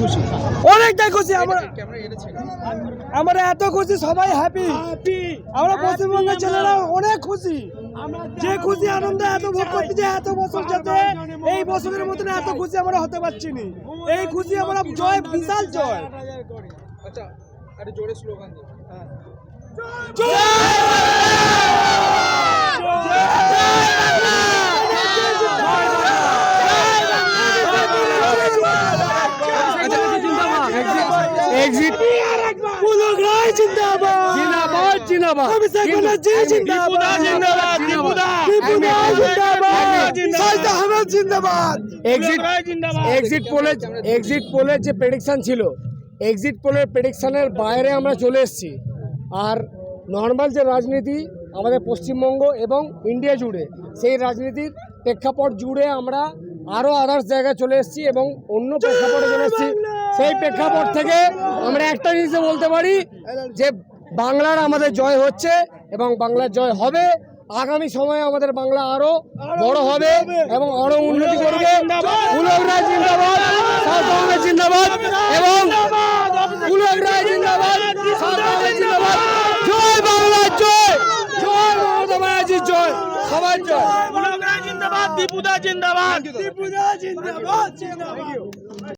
খুশি। অনেকটাই খুশি আমরা আমরা এত খুশি সবাই হ্যাপি আমরা পশ্চিমবঙ্গের ছেলেরা অনেক খুশি। যে খুশি আনন্দ এত ভোগ করতে যে এত বছর যাতে এই বছরের মতন এত খুশি আমরা হতে পারছি না। এই খুশি আমরা জয় বিশাল জয়। আচ্ছা জোরে স্লোগান দিন এক্সিট পুলক রায় জিন্দাবাদ জিন্দাবাদ। জিন্দাবাদ। অভিষেক ব্যানার্জি জিন্দাবাদ। জিন্দাবাদ দীপুদা জিন্দাবাদ। সাইদা আহমেদ জিন্দাবাদ। এক্সিট এক্সিট পোলে এক্সিট পোলের যে প্রেডিকশন ছিল এক্সিট পোলের প্রেডিকশনের বাইরে আমরা চলে এসেছি। আর নর্মাল যে রাজনীতি আমাদের পশ্চিমবঙ্গ এবং ইন্ডিয়া জুড়ে সেই রাজনীতির প্রেক্ষাপট জুড়ে আমরা আরও আদার্স জায়গায় চলে এসেছি এবং অন্য প্রেক্ষাপটে চলে এসেছি। সেই প্রেক্ষাপট থেকে আমরা একটা জিনিসে বলতে পারি যে বাংলার আমাদের জয় হচ্ছে এবং বাংলার জয় হবে। আগামী সময়ে আমাদের বাংলা আরও বড় হবে এবং আরও উন্নতি করবে। জিন্দাবাদ এবং পুলক রায় জিন্দাবাদ সাউথ বাংলা জিন্দাবাদ জয় বাংলা জয় জয় মমতা ব্যানার্জির জয় সবার জয় জিন্দাবাদ দীপুদা জিন্দাবাদ। দীপুদা জিন্দাবাদ।